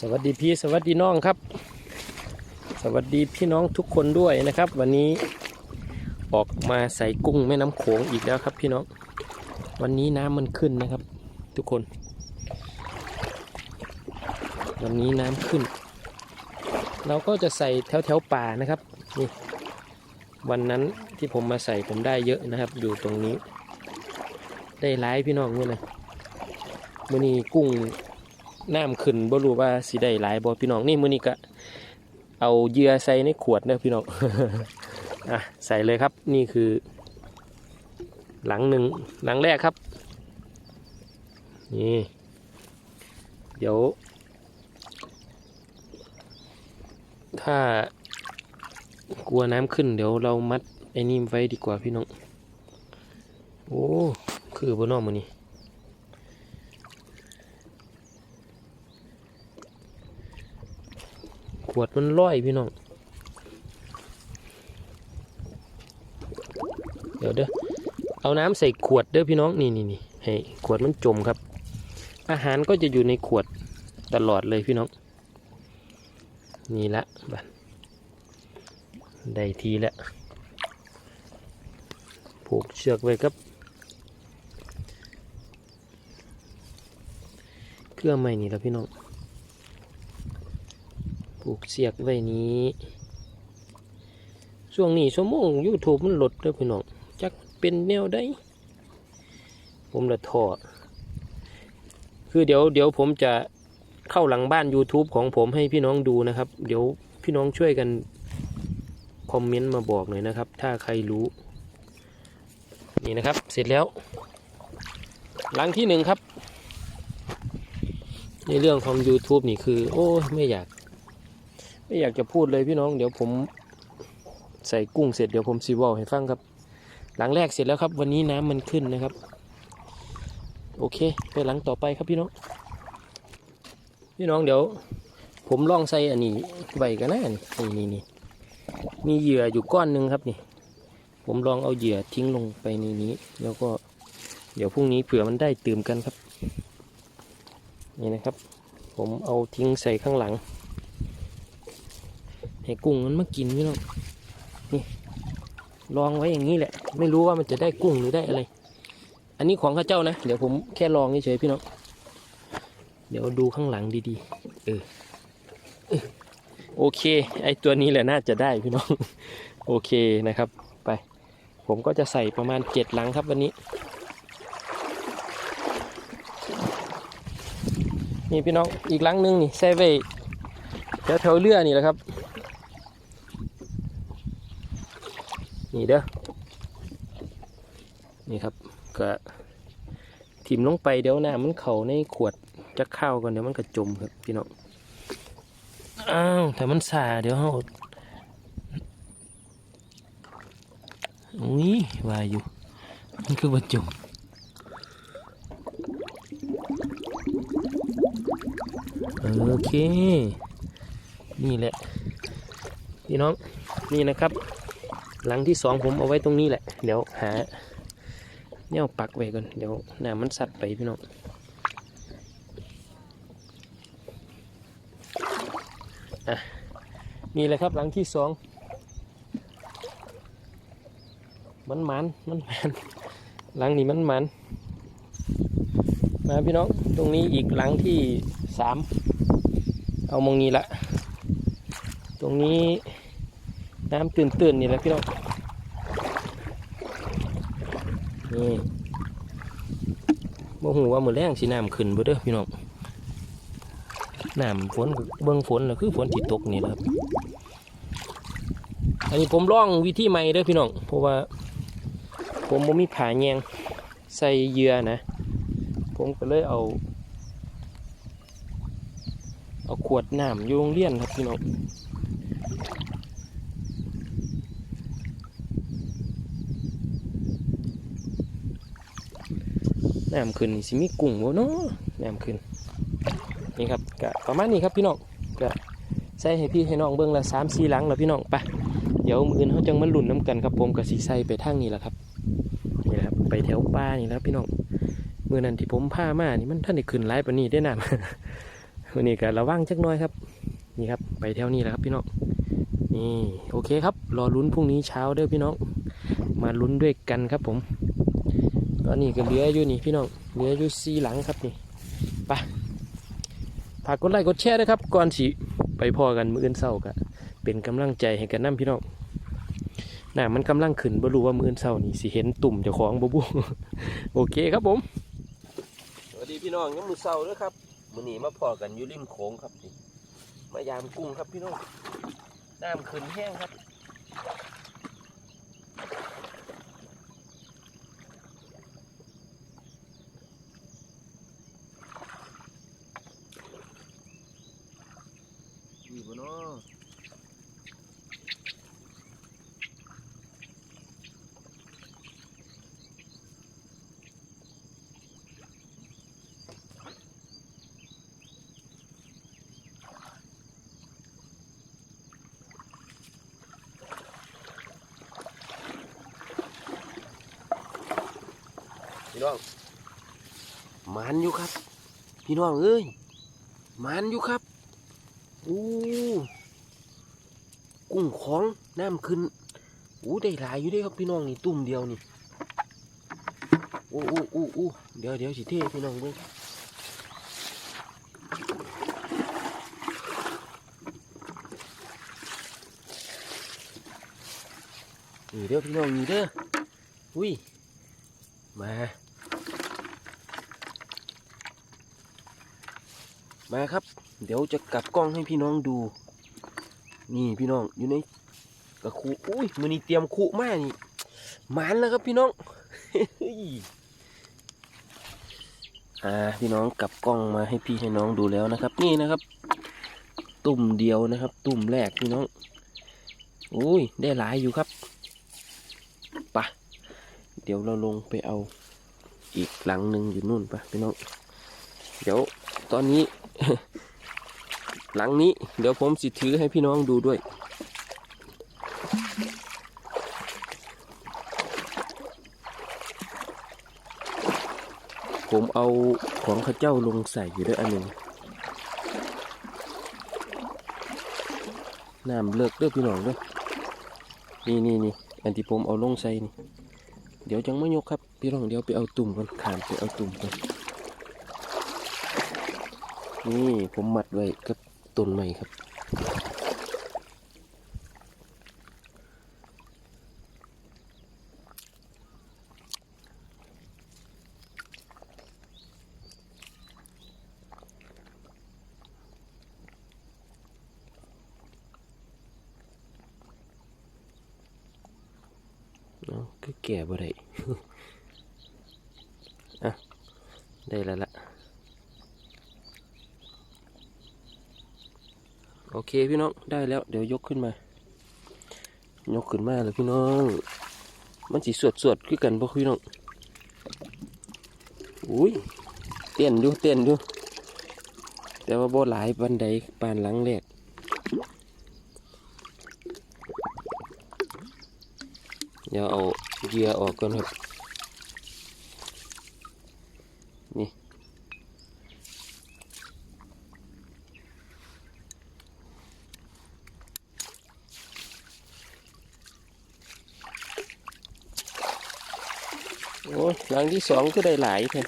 สวัสดีพี่สวัสดีน้องครับ สวัสดีพี่น้องทุกคนด้วยนะครับ วันนี้ออกมาใส่กุ้งแม่น้ำโขงอีกแล้วครับพี่น้อง วันนี้น้ำมันขึ้นนะครับ ทุกคน วันนี้น้ำขึ้น เราก็จะใส่แถวแถวป่านะครับนี่วันนั้นที่ผมมาใส่ผมได้เยอะนะครับ อยู่ตรงนี้ ได้หลายพี่น้องเมื่อนะมื่อนี้กุ้ง น้ำขึ้นบ่รู้ว่าสิได้หลายบ่พี่น้องนี่มื้อนี้ก็เอาเยื่อใส่ในขวดเด้อพี่น้องอะใส่เลยครับนี่คือ หลังหนึ่งหลังแรกครับนี่เดี๋ยว ถ้ากลัวน้ำขึ้น เดี๋ยวเรามัดไอ้นี่ไว้ดีกว่าพี่น้อง โอ้ คือบ่นอกมื้อนี้ วดมันร้อยพี่น้อง เดี๋ยวเด้อ เอาน้ำใส่ขวดเด้อพี่น้องนี่นี่นี่ให้ขวดมันจมครับ อาหารก็จะอยู่ในขวดตลอดเลยพี่น้อง นี่ละบัได้ทีแล้วผูกเชือกไว้ครับ เครื่องใหม่นี่แล้วพี่น้อง ผูกเสียกไว้นี้ ช่วงนี้ชั่วโมง YouTube มันลดเด้อพี่น้องจักเป็นแนวได้ ผมละทอคือเดี๋ยวเดี๋ยวผมจะเข้าหลังบ้าน YouTube ของผมให้พี่น้องดูนะครับ เดี๋ยวพี่น้องช่วยกันคอมเมนต์มาบอกหน่อยนะครับ ถ้าใครรู้ นี่นะครับเสร็จแล้ว หลังที่หนึ่งครับ ในเรื่องของ YouTube นี่คือ โอ้ไม่อยาก ไม่อยากจะพูดเลยพี่น้อง เดี๋ยวผมใส่กุ้งเสร็จเดี๋ยวผมซีวอลให้ฟังครับ หลังแรกเสร็จแล้วครับ วันนี้น้ำมันขึ้นนะครับ โอเค ไปหลังต่อไปครับพี่น้อง พี่น้องเดี๋ยว ผมลองใส่อันนี้ไว้กันนะนี่นี่นี่มีเหยื่ออยู่ก้อนหนึ่งครับนี่ ผมลองเอาเหยื่อทิ้งลงไปในนี้ แล้วก็เดี๋ยวพรุ่งนี้เผื่อมันได้ตื่มกันครับ นี่นะครับ ผมเอาทิ้งใส่ข้างหลัง ให้กุ้งมันมากินพี่น้องนี่ลองไว้อย่างนี้แหละ ไม่รู้ว่ามันจะได้กุ้งหรือได้อะไร อันนี้ของข้าเจ้านะ เดี๋ยวผมแค่ลองเฉยๆพี่น้องเดี๋ยวดูข้างหลังดีๆเออโอเค ไอตัวนี้แหละน่าจะได้พี่น้อง โอเคนะครับ ไป ผมก็จะใส่ประมาณเจ็ดหลังครับวันนี้ นี่พี่น้องอีกหลังหนึงนี่ใส่ไว้แถวแถวๆเรือนี่แหละครับ นี่เด้อนี่ครับก็ทิมลงไปเดี๋ยวน้ำมันเข่าในขวดจะเข้าก่อนเดี๋ยวมันก็จมครับพี่น้องอ้าวแต่มันสาเดี๋ยวเขาอุ้ยว่าอยู่ มันคือว่าจมโอเค นี่แหละ พี่น้อง นี่นะครับ หลังที่สองผมเอาไว้ตรงนี้แหละ เดี๋ยวหาเนี่ยปักไว้ก่อน เดี๋ยวน้ำมันสัดไปพี่น้องอะนี่แหละครับหลังที่สองมันมันมันมันหลังนี้มันมันมาพี่น้องตรงนี้อีกหลังที่สามเอามองนี้ละ ตรงนี้ น้ำตื่นๆนี่แหละพี่น้องนี่บ่หูว่ามือแรงสิน้ำขึ้นบ่เด้อพี่น้องน้ำฝนเบิ่งฝนแล้วคือฝนที่ตกนี่และครับ อันนี้ผมลองวิธีใหม่เด้อพี่น้อง เพราะว่า ผมบ่มีผาแยงใส่เยื่อนะ ผมก็เลยเอา เอาขวดน้ำอยู่โรงเรียนครับพี่น้อง น้ำขึ้นนี่สิมีกุ้งบ่เนาะน้ำขึ้นนี่ครับก็ประมาณนี้ครับพี่น้องก็ใส่ให้พี่ให้น้องเบิ่งละสามสี่หลังแล้วพี่น้องไปเดี๋ยวมืออื่นเขาจังมาลุ่นน้ำกันครับผมกับสีใสไปทางนี้แหละครับนี่แหละครับไปแถวป่านี่แล้วพี่น้องมือนั้นที่ผมพามานี่มันท่านได้ขึ้นไล่ปนี้ได้น้ำวันนี้ก็ระวังจักน้อยครับ นี่ครับ ไปแถวนี้แหละครับพี่น้องนี่โอเคครับ รอลุ้นพรุ่งนี้เช้าเด้อพี่น้อง มาลุ้นด้วยกันครับผม ตอนนี้ก็เหลืออยู่นี่พี่น้องเหลืออยู่ซีหลังครับนี่ไปฝากกดไลค์กดแชร์ด้วยครับก่อนสิไปพอกันมื้ออื่นเศร้าก็เป็นกำลังใจให้กันน้ำพี่น้องน่ะมันกำลังขึ้นบ่รู้ว่ามื้ออื่นเศร้านี่สิเห็นตุ่มเจ้าของบ่บุโอเคครับผมสวัสดีพี่น้องยังมือเศร้าด้วยครับมื้อนี้มาพอกันอยู่ริมโขงครับนี่มายามกุ้งครับพี่น้องน้ำขึ้นแห้งครับ น้องมันอยู่ครับ พี่น้องเอ้ยมันอยู่ครับอู้กุ้งของน้ำขึ้นอู้ได้หลายอยู่เด้ครับพี่น้องนี่ตุ่มเดียวนี่อู้อู้อู้อู้เดี๋ยวเดี๋ยวสิเทพี่น้องเบิ่งนี่เด้อพี่น้องนี่เด้ออุ้ยมา มาครับ เดี๋ยวจะกลับกล้องให้พี่น้องดู นี่พี่น้องอยู่ในกระคูอุ้ยมือนี้เตรียมคูมานี่หมานแล้วครับพี่น้องอ่าพี่น้องกลับกล้องมาให้พี่ให้น้องดูแล้วนะครับ นี่นะครับ ตุ่มเดียวนะครับ ตุ่มแรกพี่น้องอุ้ยได้หลายอยู่ครับไปะเดี๋ยวเราลงไปเอาอีกหลังหนึ่งอยู่นู่นปะพี่น้อง เดี๋ยว ตอนนี้ หลังนี้เดี๋ยวผมสิถือให้พี่น้องดูด้วย ผมเอาของข้าเจ้าลงใส่อยู่ด้วยอันหนึ่งน้ำเลิกเด้อพี่น้องด้อนี่นี่นี่อันที่ผมเอาลงใส่นี่ เดี๋ยวจังไม่ยกครับ พี่น้องเดี๋ยวไปเอาตุ่มก่อนขามไปเอาตุ่มก่อน นี่ผมมัดไว้กับต้นไม้ครับเอาก็แก่บ่ได้ อะ ได้แล้วล่ะ โอเคพี่น้องได้แล้ว เดี๋ยวยกขึ้นมา ยกขึ้นมาเลยพี่น้อง มันสีสวดสวดๆคือกันบ่พี่น้องอุ้ยเต้นอยู่เต้นอยู่แต่ว่าบ่หลายบันไดปานหลังแรกเดี๋ยวเอาเหยื่อออกก่อนครับ นี่ โอ้ย หลังที่สองก็ได้หลายแท้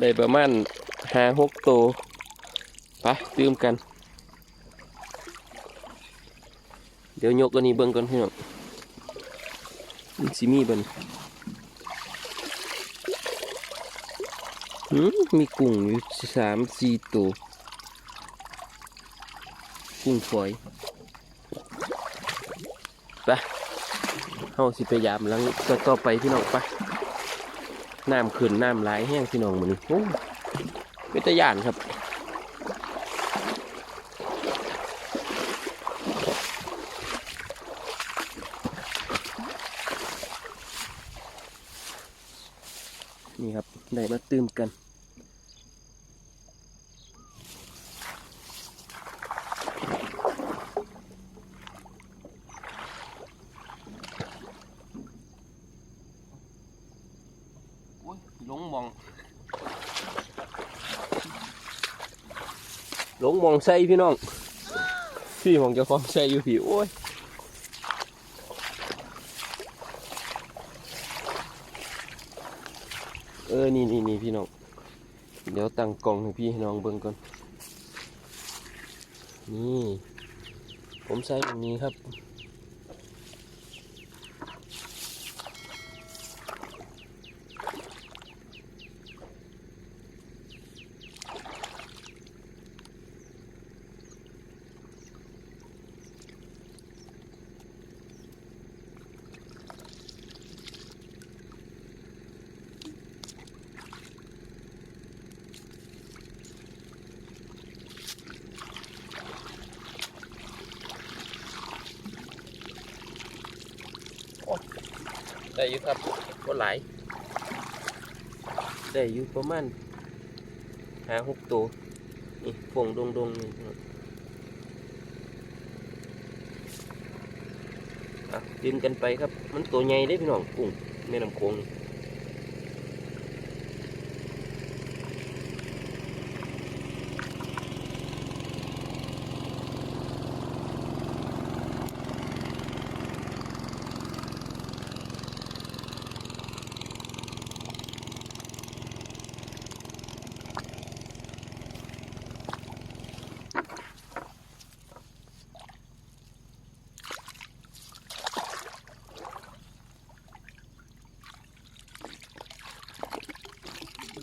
ได้ประมาณห้าหกตัวไปตืมกัน เดี๋ยวยกอันนี้เบิ่งก่อนพี่น้องมันสิมีเบิ่นหืมมีกุ้งอยู่สามสี่ตัวกุ้งฝอยไปเฮาสิไปยามหลังก็ต่อไปพี่น้องไป น้ำขึ้นน้ำไหลแห้งพี่น้องมันโอ้เป็นตะยานครับนี่ครับได้มาตื้มกัน หลงมองหลงมองใส่พี่น้อง พี่มองเจะคล้าของใส่อยู่พี่โอ้ยเออ นี่นี่นี่พี่น้อง เดี๋ยวตั้งกล้องให้พี่น้องเบิ่งก่อน นี่ ผมใส่แบบนี้ครับ อยู่ครับก็หลายได้อยู่ประมาณหาหกตัวนี่ฟงดงดงนี่ดึงกันไปครับ มันตัวใหญ่ได้พี่น้องกุ้งแม่น้ำโขงนี่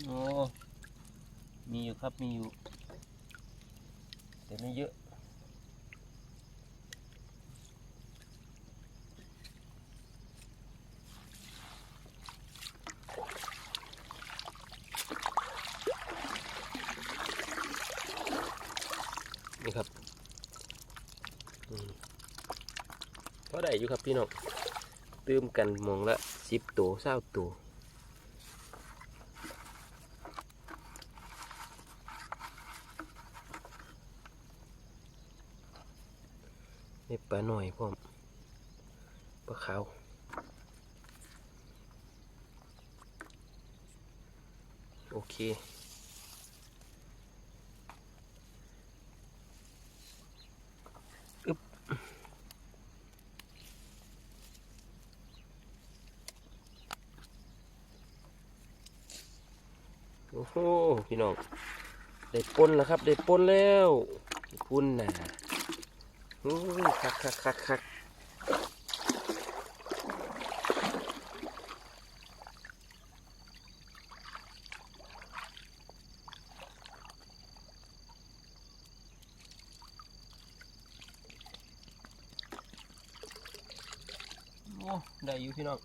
โอ้มีอยู่ ครับมีอยู่แต่ไม่เยอะนี่ครับอืมพอได้อยู่ครับพี่น้องตื้มกันมองละสิบตัวเศร้าตัว นี่ปลาหน่อยพร้อมปลาขาวโอเคโอ้โห พี่น้อง ได้ปนแล้วครับ ได้ปนแล้วพุ่นน่ะ โอ้ยคักคักคักคักโอ้ได้อยู่พี่น้อง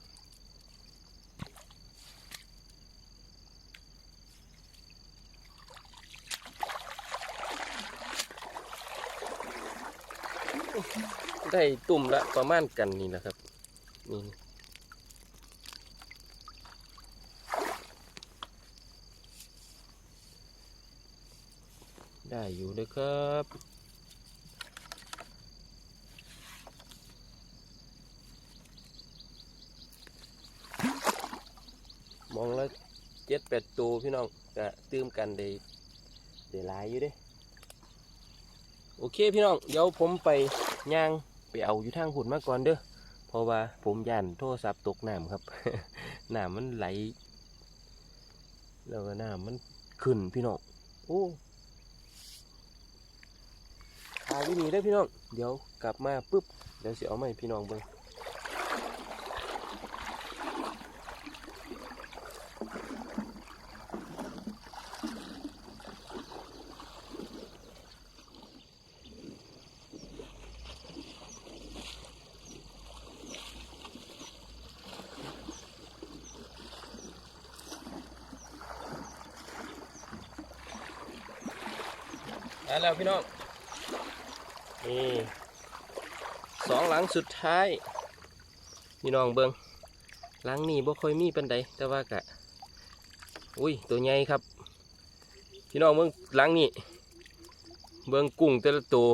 ได้ตุ่มละประมาณกันนี่นะครับ นี่ได้อยู่เลยครับมองแล้วเจ็ดแปดตัวพี่น้องก็ตื้มกันได้ได้หลายอยู่เด้ โอเคพี่น้อง เดี๋ยวผมไปย่าง ไปเอาอยู่ทางหุ่นมาก่อนเด้อเพราะว่าผมย่านโทรศัพท์ตกน้ำครับน้ำมันไหล แล้วก็น้ำมันขึ้นพี่น้องโอ้ขาวินีได้พี่น้อง เดี๋ยวกลับมาปุ๊บ เดี๋ยวเสียเอามาให้พี่น้องเบิง ได้แล้วพี่น้องนี่สองหลังสุดท้ายพี่น้องเบิงหลังนี้บ่ค่อยมีปันใดแต่ว่ากะอุ้ยตัวใหญ่ครับ พี่น้องเบิงหลังนี้เบิงกุ้งแต่ละตัว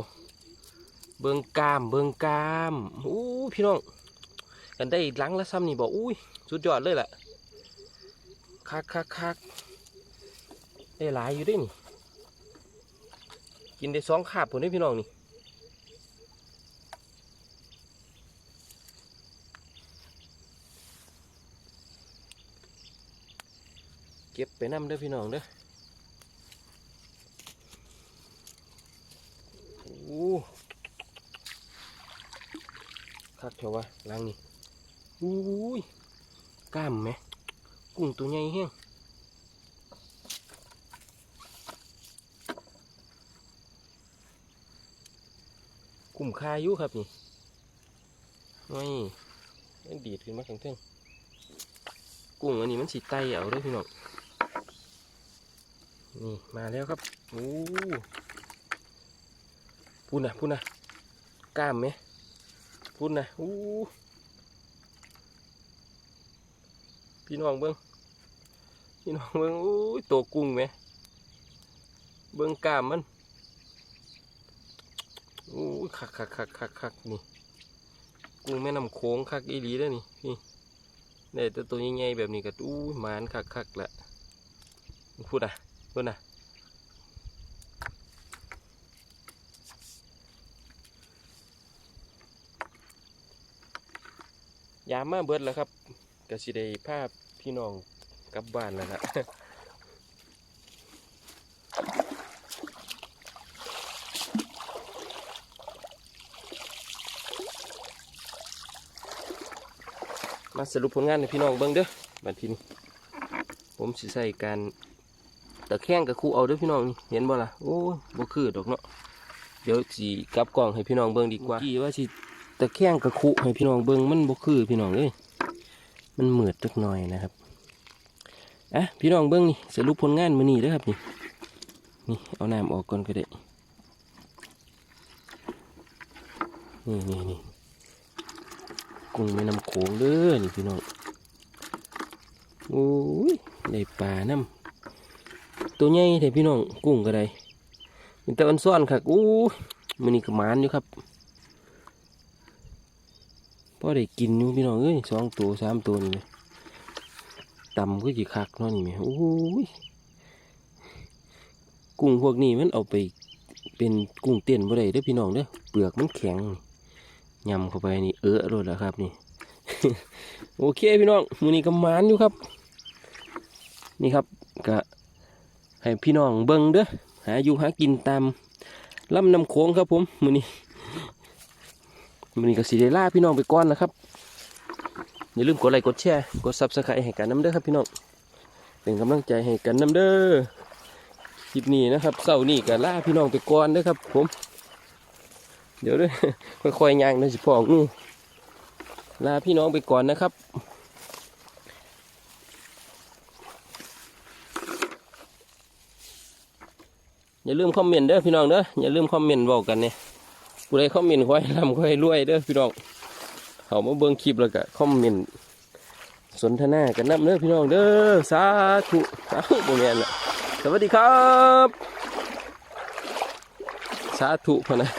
เบิงกามเบิงกามอู้พี่น้องกันได้หลังละซ้ำนี่บอกอุ้ยสุดยอดเลยแหละคักคักคักได้หลายอยู่ด้วยนี่ กินได้สองคาบผมได้พี่น้องนี่เก็บไปน้ำเด้อพี่น้องเด้อโอ้คักเถอะวะล้างนี่อุ้ยกล้ามไหมกุ้งตัวใหญ่แห้ง กลุ่ม คาอยุครับนี่ไม่มันดีดขึ้นมาทั้งเทิงกุ้งอันนี้มันสีไตเอาด้วยพี่น้องนี่มาแล้วครับโอ้พูดนะพูดนะกล้ามไหมพูดนะโอ้พี่น้องเบิ้งพี่น้องเบิ้งโอ้ยตัวกุ้งไหมเบิ้งกล้ามมัน โอ้คักคักคักคักคักนี่กุ้งแม่น้ำโค้งคักอีหลีแล้วนี่นี่ได้แต่ตัวใหญ่ๆแบบนี้ก็อู้หมานคักคักละพูดอะพูดอะยามมาเบิดแล้วครับก็สิได้ภาพพี่น้องกลับบ้านแล้วล่ะ มาสรุปผลงานให้พี่น้องเบิ่งเด้อบัดทีนี้ผมสิใส่การตะแคงกับคู่เอาเด้อพี่น้องนี่เห็นบ่ล่ะโอ้บ่คือดอกเนาะเดี๋ยวสิกลับกล้องให้พี่น้องเบิ่งดีกว่าที่ว่าสิตะแคงกับคู่ให้พี่น้องเบิ่งมันบ่คือพี่น้องเอ้ยมันเหมือดจักหน่อยนะครับอะพี่น้องเบิ่งนี่สรุปผลงานมื้อนี้เด้อครับนี่นี่เอาน้ำออกก่อนก็ได้นี่นี่นี่ กุ้งแม่น้ำโขงเด้อนี่พี่น้องโอ้ยได้ปลาน้ำตัวใหญ่แท้พี่น้องกุ้งก็ได้มีแต่อันซ่อนค่ะอู้ยมันนี่ก็หมานอยู่ครับพอได้กินอยู่พี่น้องเอ้ยสองตัวสามตัวนี่ไหมต่ำก็กี่คักนาะนี่ไหมโอ้ยกุ้งพวกนี้มันเอาไปเป็นกุ้งเต้นบ่ได้เด้อพี่น้องเด้อเปลือกมันแข็งนี่ ยำเข้าไปนี่เออรดแล้วครับนี่ โอเคพี่น้องมือนี้ก็มานอยู่ครับ นี่ครับก็ให้พี่น้องเบิ้งเด้อหาอยู่หากินตามลำน้ำโขงครับผมมือนี้มือนี้ก็สีเดล่าพี่น้องไปก่อนนะครับอย่าลืมกดไลค์กดแชร์กดซับสไครต์ให้กันน้ำเด้อครับพี่น้องเป็นกำลังใจให้กันน้ำเด้อคลิปนี้นะครับเสาร์นี้ก็ล่าพี่น้องไปก่อนเด้อครับผม ดี๋ยวด้วยค่อยๆย่างนะสิพ่องูลาพี่น้องไปก่อนนะครับอย่าลืมคอมเมนต์เด้อพี่น้องเด้ออย่าลืมคอมเมนต์บอกกันเนี่ยผู้ใดคอมเมนต์ขอให้ร่ำขอให้รวยเด้อพี่น้องเขามาเบิ่งคลิปแล้วก็คอมเมนต์สนทนากันนำเด้อพี่น้องเด้อสาธุสาธุบ่แม่นละสวัสดีครับ สาธุพะนะ